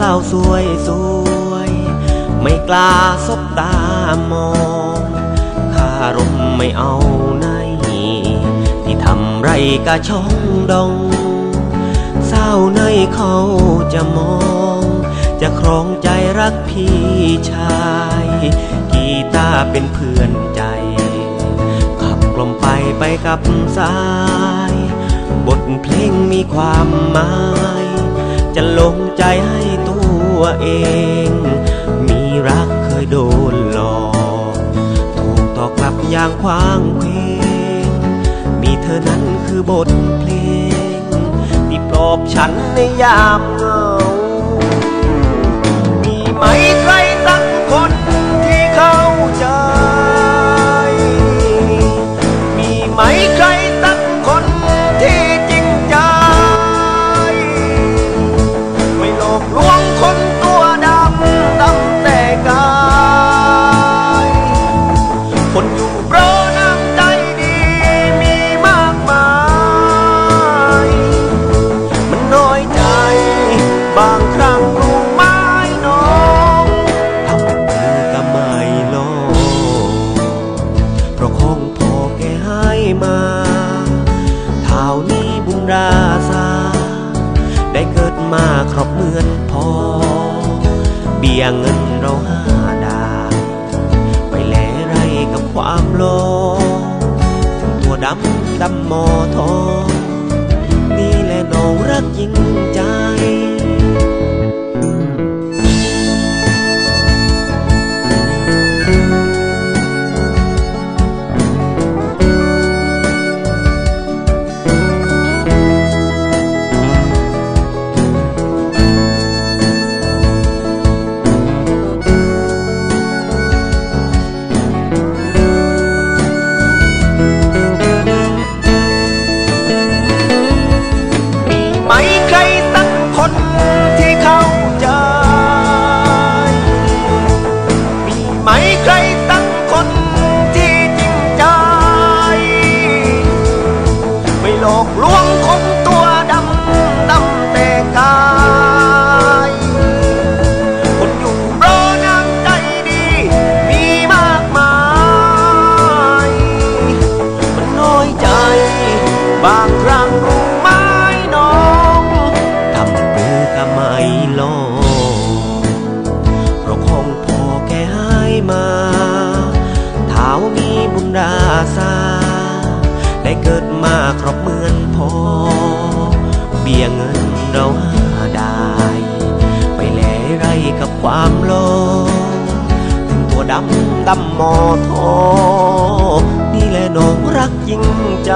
สาวสวยสวย ไม่กล้าสบตามองข้ารมไม่เอาไหนที่ทำไรกะช่องดองเศร้าในเขาจะมอง จะครองใจรักพี่ชาย กีตาเป็นเพื่อนใจ ขับกลมไปไปกับสาย บทเพลงมีความหมาย จะลงใจให้ ตัวเอง มีรักเคยโดนหลอกถูกต่อกลับอย่างควางเพลงมีเธอนั้นคือบทเพลง ที่ปลอบฉันในยามเหงา มาเท่านี้บุญราษาได้เกิดมาครอบเมือนพอ เบี้ยเงินเราห้าดา ไปแลไรกับความโลภถึงตัวดำดำมอทองนี่แหละน้องรักยิ่ง อกลวงคนตัวดำดำแต่กายคนอยู่ราะน้ำใจดี มีมากมาย มันน้อยใจ บางครั้งรู้ไหมน้องทำมือก็ไม่ลงเพราะของพอแกให้มาเท้ามีบุญดาสาได้เกิด มาครบเหมือนพอ เบี้ยเงินเราหาได้ ไปแลไรกับความโลภเป็นตัวดำดำมอทอ นี่แหละน้องรักยิ่งใจ